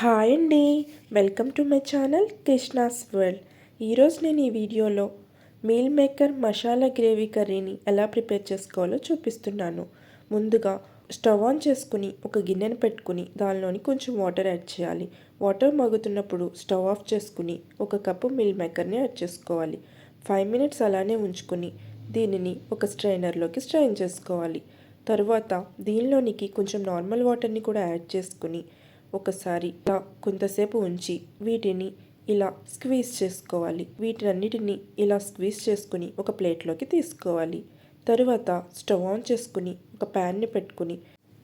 Hi అండి. Welcome to my channel Krishna's world. ఈరోజు నేను ఈ వీడియోలో మీల్ మేకర్ మసాలా గ్రేవీ కర్రీని ఎలా ప్రిపేర్ చేసుకోవాలో చూపిస్తున్నాను. ముందుగా స్టవ్ ఆన్ చేసుకుని ఒక గిన్నెను పెట్టుకుని దానిలోని కొంచెం వాటర్ యాడ్ చేయాలి. వాటర్ మగుతున్నప్పుడు స్టవ్ ఆఫ్ చేసుకుని ఒక కప్పు మీల్ మేకర్ని యాడ్ చేసుకోవాలి. ఫైవ్ మినిట్స్ అలానే ఉంచుకుని దీనిని ఒక స్ట్రైనర్లోకి స్ట్రైన్ చేసుకోవాలి. తరువాత దీనిలోనికి కొంచెం నార్మల్ వాటర్ని కూడా యాడ్ చేసుకుని ఒకసారి ఇలా కొంతసేపు ఉంచి వీటిని ఇలా స్క్వీజ్ చేసుకోవాలి. వీటన్నిటిని ఇలా స్క్వీజ్ చేసుకుని ఒక ప్లేట్లోకి తీసుకోవాలి. తరువాత స్టవ్ ఆన్ చేసుకుని ఒక ప్యాన్ని పెట్టుకుని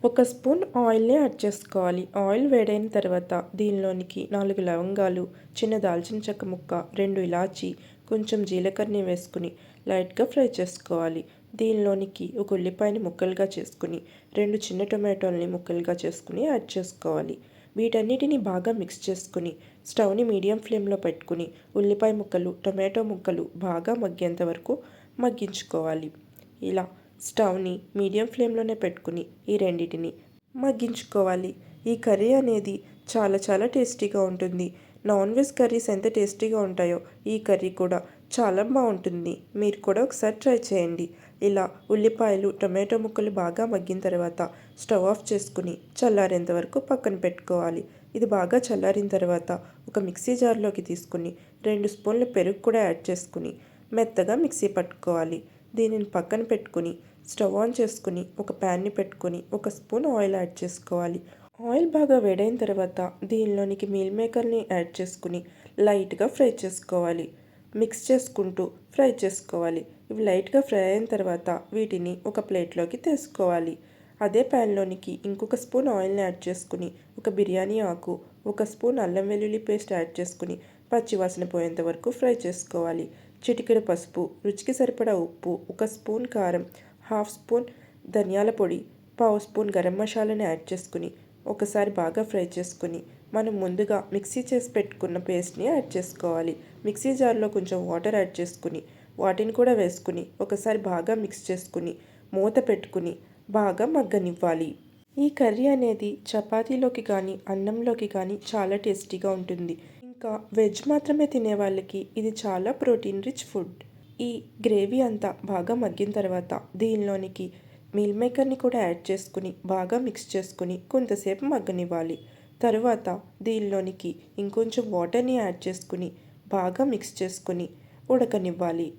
ఒక స్పూన్ ఆయిల్ని యాడ్ చేసుకోవాలి. ఆయిల్ వేడైన తర్వాత దీనిలోనికి నాలుగు లవంగాలు చిన్న దాల్చిన చెక్క ముక్క రెండు ఇలాచి కొంచెం జీలకర్రని వేసుకుని లైట్గా ఫ్రై చేసుకోవాలి. దీనిలోనికి ఒక ఉల్లిపాయని ముక్కలుగా చేసుకుని రెండు చిన్న టొమాటోల్ని ముక్కలుగా చేసుకుని యాడ్ చేసుకోవాలి. వీటన్నిటిని బాగా మిక్స్ చేసుకుని స్టవ్ని మీడియం ఫ్లేమ్లో పెట్టుకుని ఉల్లిపాయ ముక్కలు టొమాటో ముక్కలు బాగా మగ్గేంత వరకు మగ్గించుకోవాలి. ఇలా స్టవ్ని మీడియం ఫ్లేమ్లోనే పెట్టుకుని ఈ రెండింటిని మగ్గించుకోవాలి. ఈ కర్రీ అనేది చాలా చాలా టేస్టీగా ఉంటుంది. నాన్ వెజ్ కర్రీస్ ఎంత టేస్టీగా ఉంటాయో ఈ కర్రీ కూడా చాలా బాగుంటుంది. మీరు కూడా ఒకసారి ట్రై చేయండి. ఇలా ఉల్లిపాయలు టొమాటో ముక్కలు బాగా మగ్గిన తర్వాత స్టవ్ ఆఫ్ చేసుకుని చల్లారేంత వరకు పక్కన పెట్టుకోవాలి. ఇది బాగా చల్లారిన తర్వాత ఒక మిక్సీ జార్లోకి తీసుకుని రెండు స్పూన్ల పెరుగు కూడా యాడ్ చేసుకుని మెత్తగా మిక్సీ పట్టుకోవాలి. దీనిని పక్కన పెట్టుకుని స్టవ్ ఆన్ చేసుకుని ఒక ప్యాన్ని పెట్టుకుని ఒక స్పూన్ ఆయిల్ యాడ్ చేసుకోవాలి. ఆయిల్ బాగా వేడైన తర్వాత దీనిలోనికి మీల్ మేకర్ని యాడ్ చేసుకుని లైట్గా ఫ్రై చేసుకోవాలి. మిక్స్ చేసుకుంటూ ఫ్రై చేసుకోవాలి. ఇవి లైట్గా ఫ్రై అయిన తర్వాత వీటిని ఒక ప్లేట్లోకి తీసుకోవాలి. అదే ప్యాన్లోనికి ఇంకొక స్పూన్ ఆయిల్ని యాడ్ చేసుకుని ఒక బిర్యానీ ఆకు ఒక స్పూన్ అల్లం వెల్లుల్లి పేస్ట్ యాడ్ చేసుకుని పచ్చివాసన పోయేంత వరకు ఫ్రై చేసుకోవాలి. చిటికెడు పసుపు రుచికి సరిపడా ఉప్పు ఒక స్పూన్ కారం హాఫ్ స్పూన్ ధనియాల పొడి పావు స్పూన్ గరం మసాలాని యాడ్ చేసుకుని ఒకసారి బాగా ఫ్రై చేసుకుని మనం ముందుగా మిక్సీ చేసి పెట్టుకున్న పేస్ట్ని యాడ్ చేసుకోవాలి. మిక్సీ జార్లో కొంచెం వాటర్ యాడ్ చేసుకుని వాటిని కూడా వేసుకుని ఒకసారి బాగా మిక్స్ చేసుకుని మూత పెట్టుకుని బాగా మగ్గనివ్వాలి. ఈ కర్రీ అనేది చపాతీలోకి కానీ అన్నంలోకి కానీ చాలా టేస్టీగా ఉంటుంది. ఇంకా వెజ్ మాత్రమే తినే వాళ్ళకి ఇది చాలా ప్రోటీన్ రిచ్ ఫుడ్. ఈ గ్రేవీ అంతా బాగా మగ్గిన తర్వాత దీనిలోనికి మీల్ మేకర్ని కూడా యాడ్ చేసుకుని బాగా మిక్స్ చేసుకుని కొంతసేపు మగ్గనివ్వాలి. తరువాత దీనిలోనికి ఇంకొంచెం వాటర్ని యాడ్ చేసుకుని బాగా మిక్స్ చేసుకుని ఉడకనివ్వాలి.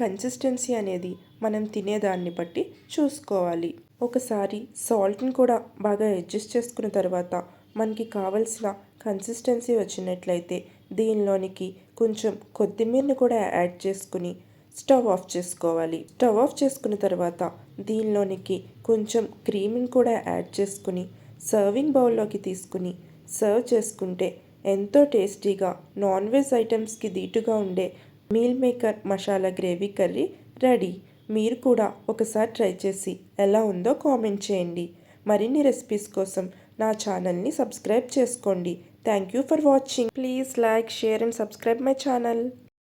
కన్సిస్టెన్సీ అనేది మనం తినేదాన్ని బట్టి చూసుకోవాలి. ఒకసారి సాల్ట్ని కూడా బాగా అడ్జస్ట్ చేసుకున్న తర్వాత మనకి కావలసిన కన్సిస్టెన్సీ వచ్చినట్లయితే దీనిలోనికి కొంచెం కొత్తిమీరని కూడా యాడ్ చేసుకుని స్టవ్ ఆఫ్ చేసుకోవాలి. స్టవ్ ఆఫ్ చేసుకున్న తర్వాత దీనిలోనికి కొంచెం క్రీమ్ని కూడా యాడ్ చేసుకుని సర్వింగ్ బౌల్లోకి తీసుకుని సర్వ్ చేసుకుంటే ఎంతో టేస్టీగా నాన్ వెజ్ ఐటమ్స్కి దీటుగా ఉండే meal maker masala gravy curry ready. మీరు కూడా ఒకసారి ట్రై చేసి ఎలా ఉందో కామెంట్ చేయండి. మరిన్ని రెసిపీస్ కోసం నా ఛానల్ని సబ్స్క్రైబ్ చేసుకోండి. Thank you for watching. Please like share and subscribe my channel.